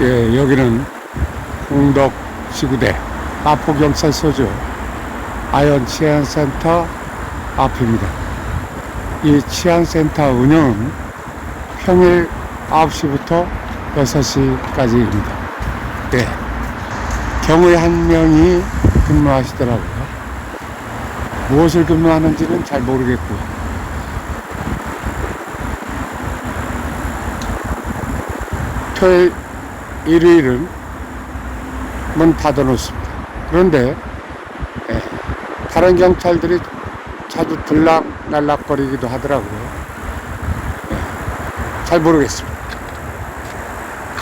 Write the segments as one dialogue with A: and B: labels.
A: 예, 여기는 홍덕 지구대 마포경찰서죠. 아연 치안센터 앞입니다. 이 치안센터 운영은 평일 9시부터 6시까지입니다. 예. 경호에 한 명이 근무하시더라고요. 무엇을 근무하는지는 잘 모르겠고요. 토요일, 일요일은 문 닫아놓습니다. 그런데 예, 다른 경찰들이 자주 들락날락거리기도 하더라고요. 예, 잘 모르겠습니다.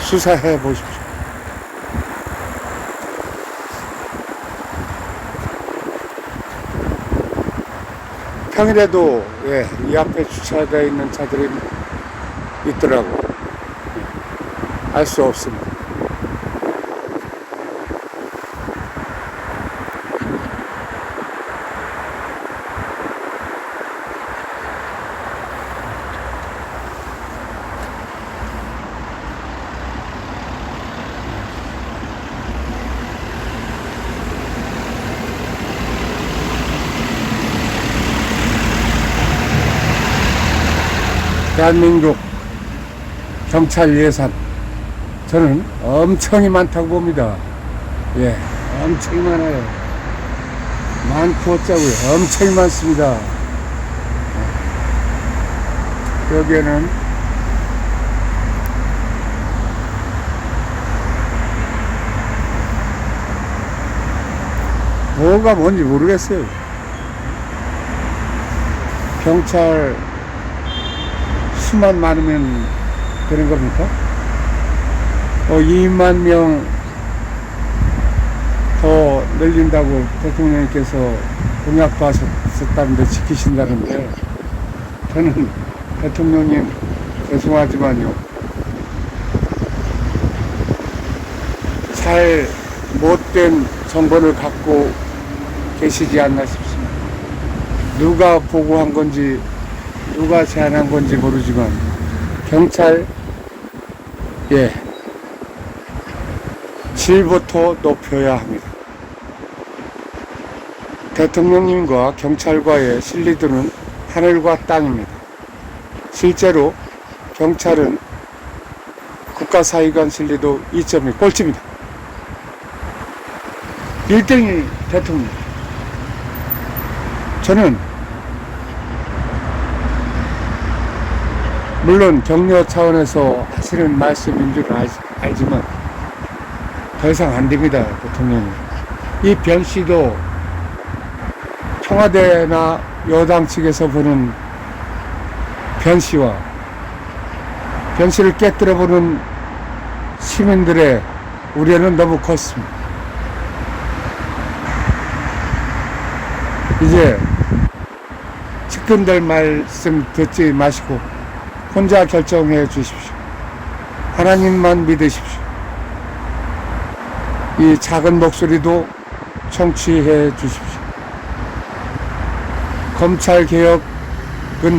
A: 수사해 보십시오. 평일에도 예, 이 앞에 주차되어 있는 차들이 있더라고. 알 수 없습니다. 대한민국 경찰 예산 저는 엄청이 많다고 봅니다. 예, 엄청이 많아요. 많고 어쩌고요. 엄청이 많습니다. 예. 여기에는 뭐가 뭔지 모르겠어요. 경찰 수만 많으면 되는 겁니까? 어, 2만 명 더 늘린다고 대통령께서 공약도 하셨다는데 지키신다는데 저는 대통령님 죄송하지만요 잘 못된 정보를 갖고 계시지 않나 싶습니다. 누가 보고한 건지 누가 제안한 건지 모르지만 경찰 예 질부터 높여야 합니다. 대통령님과 경찰과의 신리도는 하늘과 땅입니다. 실제로 경찰은 국가사위관 신리도 2점이 꼴찌입니다. 1등이 대통령. 저는 물론 격려 차원에서 하시는 말씀인 줄 알, 알지만 더 이상 안 됩니다, 대통령님. 이변 씨도 청와대나 여당 측에서 보는 변 씨와 변 씨를 깨뜨려 보는 시민들의 우려는 너무 컸습니다. 이제 측근들 말씀 듣지 마시고 혼자 결정해 주십시오. 하나님만 믿으십시오. 이 작은 목소리도 청취해 주십시오. 검찰 개혁은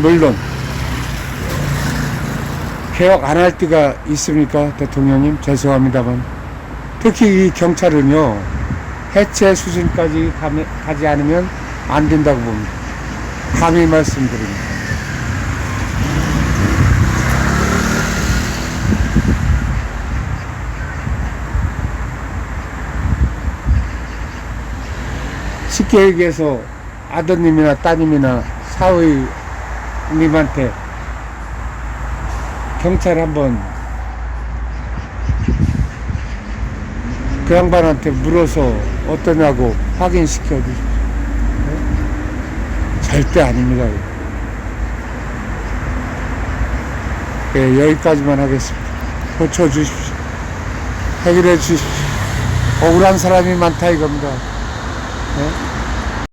A: 물론 개혁 안 할 때가 있습니까, 대통령님? 죄송합니다만 특히 이 경찰은요 해체 수준까지 가지 않으면 안 된다고 봅니다. 감히 말씀드립니다. 쉽게 얘기해서 아드님이나 따님이나 사위님한테 경찰 한번 그 양반한테 물어서 어떠냐고 확인시켜 주십시오. 네? 절대 아닙니다. 예, 여기까지만 하겠습니다. 고쳐 주십시오. 해결해 주십시오. 억울한 사람이 많다 이겁니다. 네?